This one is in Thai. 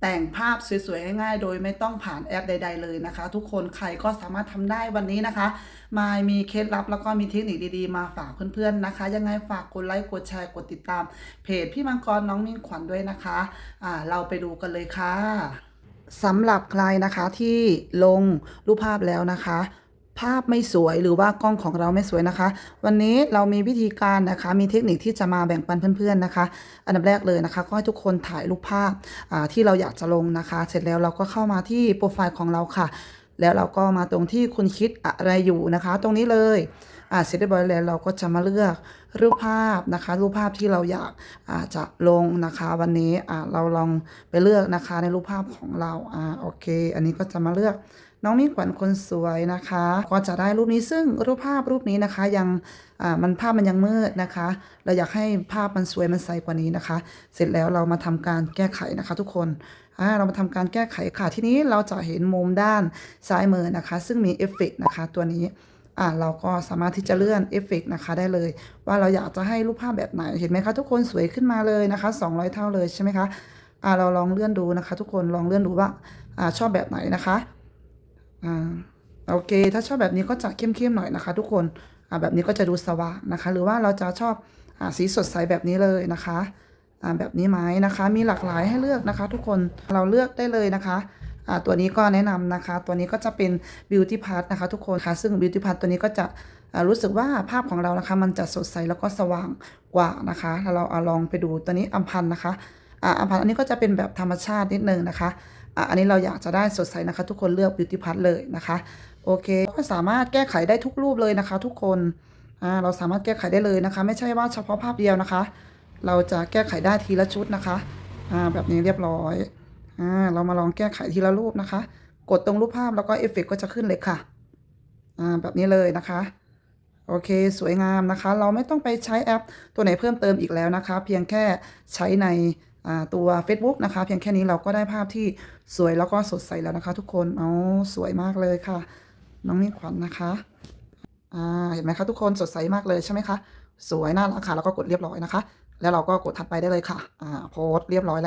แต่งภาพสวยๆง่ายๆ โดยไม่ต้องผ่านแอปใด ๆเลยนะคะ ทุกคนใครก็สามารถทำได้วันนี้นะคะ มายมีเคล็ดลับแล้วก็มีเทคนิคดีๆ มาฝากเพื่อนๆนะคะ ยังไงฝากกดไลค์กดแชร์กดติดตาม เพจพี่มังกรน้องมิ่งขวัญด้วยนะคะอ่าเราไปดูกันเลยค่ะสำหรับใครนะคะที่ลงรูปภาพแล้วนะคะ ภาพไม่สวยหรือว่ากล้องของเราไม่สวยนะคะ วันนี้เรามีวิธีการนะคะ มีเทคนิคที่จะมาแบ่งปันเพื่อนๆนะคะ อันดับแรกเลยนะคะก็ให้ทุกคนถ่ายรูปภาพาที่เราอยากจะลงนะคะ เสร็จแล้วเราก็เข้ามาที่โปรไฟล์ของเราค่ะ แล้วเราก็มาตรงที่คุณคิดอะไรอยู่นะคะ ตรงนี้เลย อ่าเสร็จเรียบร้อยแล้วเราก็จะมาเลือกรูปภาพนะคะ รูปภาพที่เราอยากอาจะลงนะคะ วันนี้อ่าเราลองไปเลือกนะคะในรูปภาพของเราอ่าโอเค อันนี้ก็จะมาเลือกน้องมิ่งขวัญคนสวยนะคะ ก็จะได้รูปนี้ซึ่งรูปภาพรูปนี้นะคะยังอ่ามันภาพมันยังมืดนะคะ เราอยากให้ภาพมันสวยมันใสกว่านี้นะคะ เสร็จแล้วเรามาทำการแก้ไขนะคะ ทุกคนอ่าเรามาทำการแก้ไขค่ะ ทีนี้เราจะเห็นมุมด้านซ้ายมือนะคะ ซึ่งมีเอฟเฟกต์นะคะตัวนี้ อ่าเราก็สามารถที่จะเลื่อนเอฟเฟกนะคะได้เลย ว่าเราอยากจะให้รูปภาพแบบไหนเห็นไหมคะทุกคนสวยขึ้นมาเลยนะคะ 200 เท่าเลยใช่ไหมคะอ่าเราลองเลื่อนดูนะคะ ทุกคนลองเลื่อนดูว่าอ่าชอบแบบไหนนะคะอ่าโอเค ถ้าชอบแบบนี้ก็จะเข้มๆหน่อยนะคะ ทุกคนอ่าแบบนี้ก็จะดูสว่างนะคะ หรือว่าเราจะชอบอ่าสีสดใสแบบนี้เลยนะคะอ่าแบบนี้ไหมนะคะ มีหลากหลายให้เลือกนะคะ ทุกคนเราเลือกได้เลยนะคะ ตัวนี้ก็แนะนำนะคะ ตัวนี้ก็จะเป็น beauty part นะคะ ทุกคนค่ะ ซึ่ง beauty part ตัวนี้ก็จะรู้สึกว่าภาพของเรานะคะ มันจะสดใสแล้วก็สว่างกว่านะคะถ้าเราเอาลองไปดูตัวนี้อัมพันธ์นะคะอัมพันธ์อันนี้ก็จะเป็นแบบธรรมชาตินิดนึงนะคะอันนี้เราอยากจะได้สดใสนะคะ ทุกคนเลือก beauty part เลยนะคะ โอเค ก็สามารถแก้ไขได้ทุกรูปเลยนะคะ ทุกคนเราสามารถแก้ไขได้เลยนะคะ ไม่ใช่ว่าเฉพาะภาพเดียวนะคะ เราจะแก้ไขได้ทีละชุดนะคะแบบนี้เรียบร้อย อ่าเรามาลองแก้ไขทีละรูปนะคะ กดตรงรูปภาพแล้วก็เอฟเฟกก็จะขึ้นเลยค่ะอ่าแบบนี้เลยนะคะโอเค สวยงามนะคะ เราไม่ต้องไปใช้แอปตัวไหนเพิ่มเติมอีกแล้วนะคะ เพียงแค่ใช้ในอ่าตัว Facebook นะคะ เพียงแค่นี้เราก็ได้ภาพที่สวยแล้วก็สดใสแล้วนะคะ ทุกคนเอาสวยมากเลยค่ะ น้องมิ่งขวัญนะคะอ่าเห็นไหมคะทุกคนสดใสมากเลยใช่ไหมคะ สวยน่ารักค่ะแล้วก็กดเรียบร้อยนะคะ แล้วเราก็กดถัดไปได้เลยค่ะอ่าโพสเรียบร้อยแล้ว